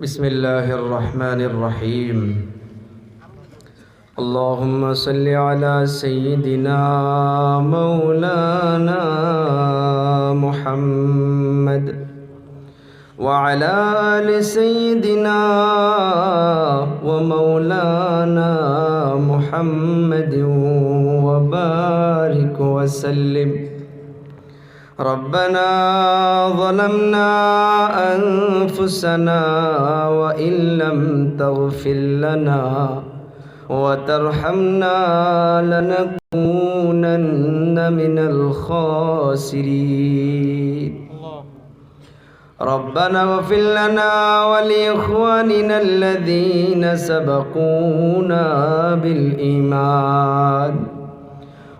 بسم الله الرحمن الرحيم. اللهم صل على سيدنا مولانا محمد وعلى آل سيدنا ومولانا محمد وبارك وسلم. ربنا ظلمنا أنفسنا وإن لم تغفر لنا وترحمنا لنكونن من الخاسرين. ربنا اغفر لنا ولإخواننا الذين سبقونا بالإيمان.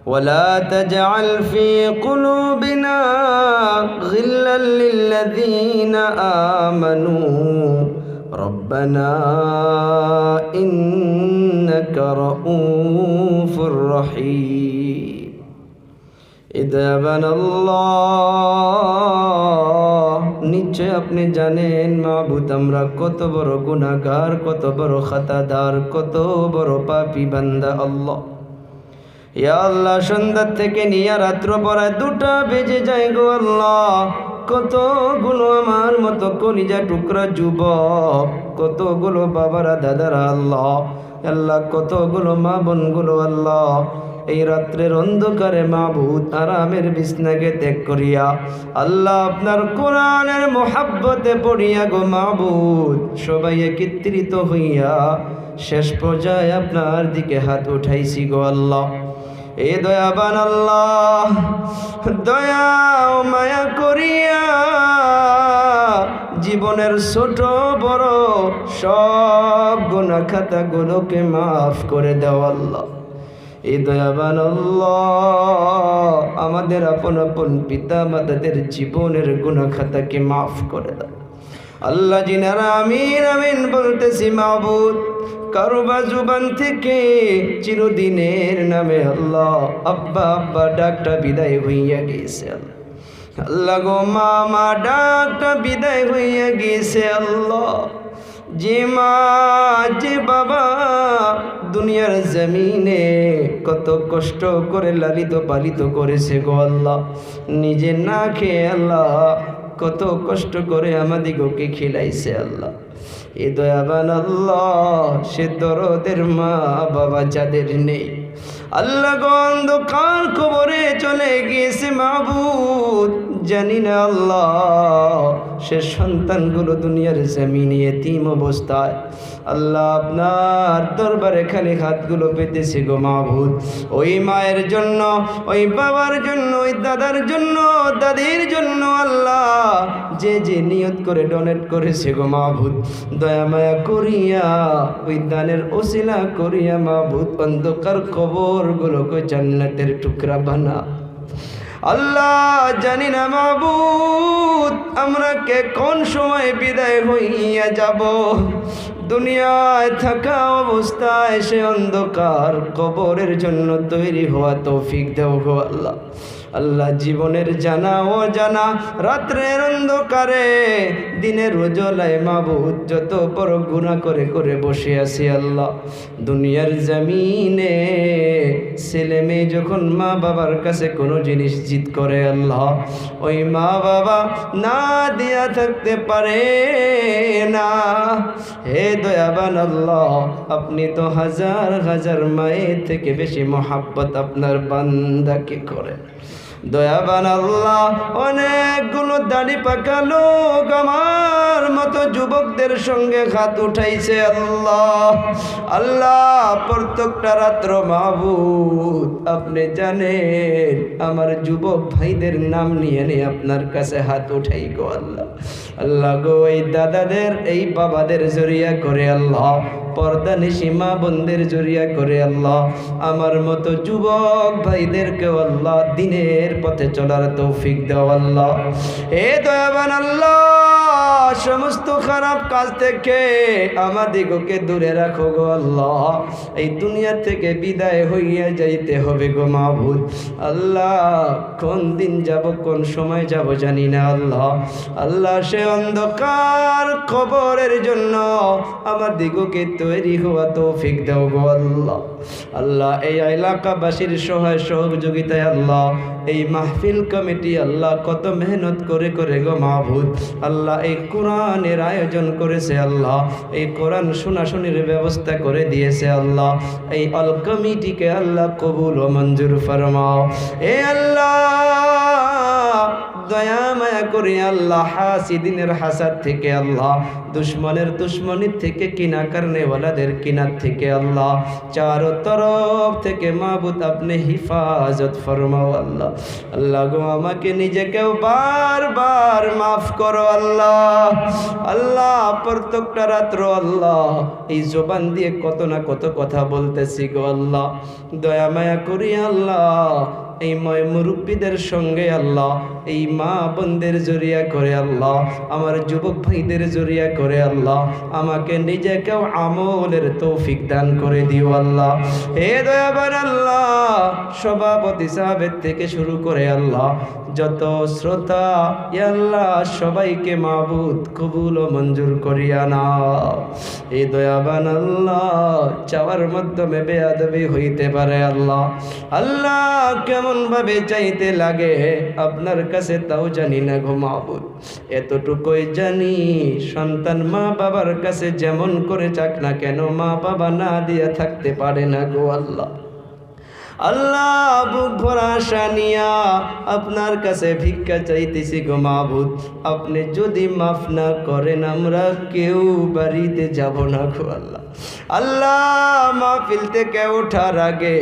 ولا تجعل في قلوبنا غلا للذين آمنوا ربنا إنك رؤوف رحيم إذا بنى الله নিশ্চয় আপনি জানেন মাহবুদ আমরা কত বড় গুনাহগার কত বড় খাতাদার কত বড় পাপী বান্দা আল্লাহ ইয়া আল্লাহ সন্ধ্যা থেকে নিয়ে রাত্র পরায় দুটা বেজে যায় গো আল্লাহ। কতগুলো আমার মতো কলিজা টুকরা যুবক, কতগুলো বাবারা দাদারা আল্লাহ। আল্লাহ, কতগুলো মা বোন বোনগুলো আল্লাহ। এই রাত্রের অন্ধকারে মা মাহবুদ আরামের বিছনাকে ত্যাগ করিয়া, আল্লাহ আপনার কোরআনের মোহাব্বতে পড়িয়া গো মাহবুদ সবাই একত্রিত হইয়া শেষ পর্যায়ে আপনার দিকে হাত উঠাইছি গো আল্লাহ। এ দয়াবান আল্লাহ দয়া মায়া করিয়া জীবনের ছোট বড় সব গুণা খাতাগুলোকে মাফ করে দেওয়া আল্লাহ। এই দয়াবান আমাদের আপন আপন পিতা মাতাদের জীবনের গুণা খাতাকে মাফ করে দাও। আল্লাহ জিনারা আমিন আমিন বলতেছি মাহবুদ কারোবা জুবান থেকে চিরদিনের নামে আল্লাহ, আব্বা আব্বা, ডাকটা বিদায় হইয়া গেছে আল্লাহ। গো মামা, ডাকটা বিদায় হইয়া গেছে আল্লাহ। যে মা, যে বাবা দুনিয়ার জমিনে কত কষ্ট করে লালিত পালিত করেছে গো আল্লাহ। নিজে না খেয়ে আল্লাহ কত কষ্ট করে আমাদিগকে খেলাইছে আল্লাহ। এ দয়াবান আল্লাহ, সে দরদের মা বাবা যাদের নেই। আল্লাহ গন্ধ কার খবরে চলে গিয়েছে মাহবুদ জানি না আল্লাহ। সে সন্তানগুলো দুনিয়ার জমিনে এতিম অবস্থায়। আল্লাহ আপনার দরবারে খালি হাতগুলো পেতেছে গো মাহবুদ ওই মায়ের জন্য, ওই বাবার জন্য, ওই দাদার জন্য, দাদির জন্য আল্লাহ যে যে নিয়ত করে ডোনেট করেছে গো মাহবুদ দয়া মায়া করিয়া, ওই দানের ওসিলা করিয়া মাহবুদ অন্ধকার কবরগুলোকে জান্নাতের টুকরা বানা। আল্লাহ জানি না মাহবুদ আমরা কে কোন সময় বিদায় হইয়া যাব? দুনিয়ায় থাকা অবস্থায় সে অন্ধকার কবরের জন্য তৈরি হওয়া তৌফিক দেব আল্লাহ। আল্লাহ জীবনের জানা ও জানা রাত্রের অন্ধকারে, দিনের উজলায় মাবুদ যত বড় গুণা করে করে বসে আছি আল্লাহ। দুনিয়ার জমিনে ছেলে মেয়ে যখন মা বাবার কাছে কোনো জিনিস জিত করে আল্লাহ, ওই মা বাবা না দিয়া থাকতে পারে না। হে দয়াবান আল্লাহ, আপনি তো হাজার হাজার মায়ের থেকে বেশি মহাব্বত আপনার বান্দাকে করেন। দয়াবান আল্লাহ, অনেকগুলো দাড়ি পাকা লোক আমার মতো যুবকদের সঙ্গে হাত উঠাইছে আল্লাহ। আল্লাহ, প্রত্যেকটা রাত্র মাহবুদ আপনি জানেন আমার যুবক ভাইদের নাম নিয়ে নিয়ে আপনার কাছে হাত উঠাই গো আল্লাহ। আল্লাহ গো, এই দাদাদের, এই বাবাদের জরিয়া করে আল্লাহ। পর্দা নিসীমা বন্দের জড়িয়া করে আল্লাহ। আমার মতো যুবক ভাইদেরকে আল্লাহ দিনের পথে চলার তৌফিক দেওয়া আল্লাহ। এ দয়াবান আল্লাহ! সমস্ত খারাপ কাজ থেকে আমাদিগকে দূরে রাখো গো আল্লাহ। এই দুনিয়া থেকে বিদায় হইয়া যাইতে হবে গো মাহবুদ আল্লাহ, কোন দিন যাব, কোন সময় যাব জানি না আল্লাহ। আল্লাহ, সে অন্ধকার খবরের জন্য আমার দিগকে তৈরি হওয়া তৌফিক দাও গো আল্লাহ। আল্লাহ, এই এলাকাবাসীর সহায় সহযোগিতায় আল্লাহ, এই মাহফিল কমিটি আল্লাহ কত মেহনত করে করে গো মাহবুদ আল্লাহ এই কোরআনের আয়োজন করেছে আল্লাহ, এই কোরআন শোনাশুনির ব্যবস্থা করে দিয়েছে আল্লাহ, এই অল কমিটিকে আল্লাহ কবুল ও মঞ্জুর ফরমাও। এ আল্লাহ, দয়া মায়া করে আল্লাহ হাসিদিনের হাসার থেকে আল্লাহ দুশ্মনের দুশ্মনির থেকে কিনা কারণেওয়ালাদের কিনার থেকে আল্লাহ। চারো তরফ থেকে মাহবুদ আপনি হিফাজত ফরমাও আল্লাহ। আল্লাহ গো, আমাকে নিজেকেও বারবার মাফ করো আল্লাহ। আল্লাহ, প্রত্যেকটা রাত্র আল্লাহ, এই জবান দিয়ে কত না কত কথা বলতেছি গো আল্লাহ। দয়া মায়া করি আল্লাহ, এই ময় মুরব্বীদের সঙ্গে আল্লাহ, এই মা বোনদের জরিয়া করে আল্লাহ, আমার যুবক ভাইদের জরিয়া করে আল্লাহ। আমাকে নিজেকেও আমলের তৌফিক দান করে দিও আল্লাহ। হে দয়াবার আল্লাহ, সভাপতি সাহেবের থেকে শুরু করে আল্লাহ। যত শ্রোতা আল্লাহ, সবাইকে মাবুদ, কবুল ও মঞ্জুর করিয়া না এই দয়াবান আল্লাহ, চাওয়ার মাধ্যমে বেয়াদবি হইতে পারে আল্লাহ। আল্লাহ কেমন ভাবে চাইতে লাগে, আপনার কাছে তাও জানি না গো মাবুদ। এতটুকুই জানি, সন্তান মা বাবার কাছে যেমন করে চাক না কেন, মা বাবা না দিয়ে থাকতে পারে না গো আল্লাহ। আল্লাহ, বুক ভরা সানিয়া নিয়া আপনার কাছে ভিক্ষা চাইতেছি গো মাহবুদ আপনি যদি মাফ না করেন, আমরা কেউ বাড়িতে যাব না গো আল্লাহ। আল্লাহ মাহফিল থেকে ওঠার আগে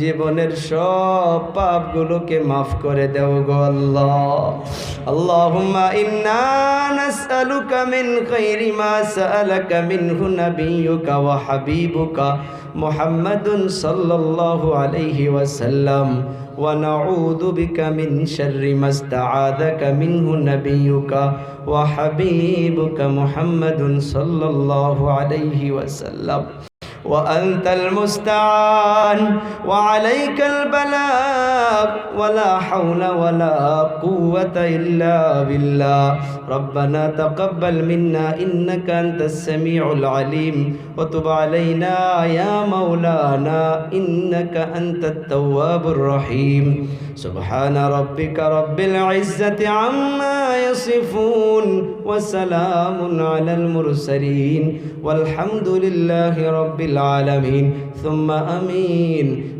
জীবনের সব পাপগুলোকে মাফ করে দেও গো আল্লাহ আল্লাহুম্মা ইন্না নাসআলুকা মিন খাইরি মা সাআলাকা মিনহু নাবিয়্যুকা ওয়া হাবিবুকা মুহাম্মাদুন সাল্লাল্লাহু আলাইহি ওয়াসাল্লাম ونعوذ بك من شر ما استعاذك منه نبيك وحبيبك محمد صلى الله عليه وسلم. وأنت المستعان وعليك البلاغ ولا حول ولا قوة إلا بالله. ربنا تقبل منا إنك أنت السميع العليم. وتب علينا يا مولانا إنك أنت التواب الرحيم. سبحان ربك رب العزة عما يصفون وسلام على المرسلين. والحمد لله رب العالمين. ثم أمين.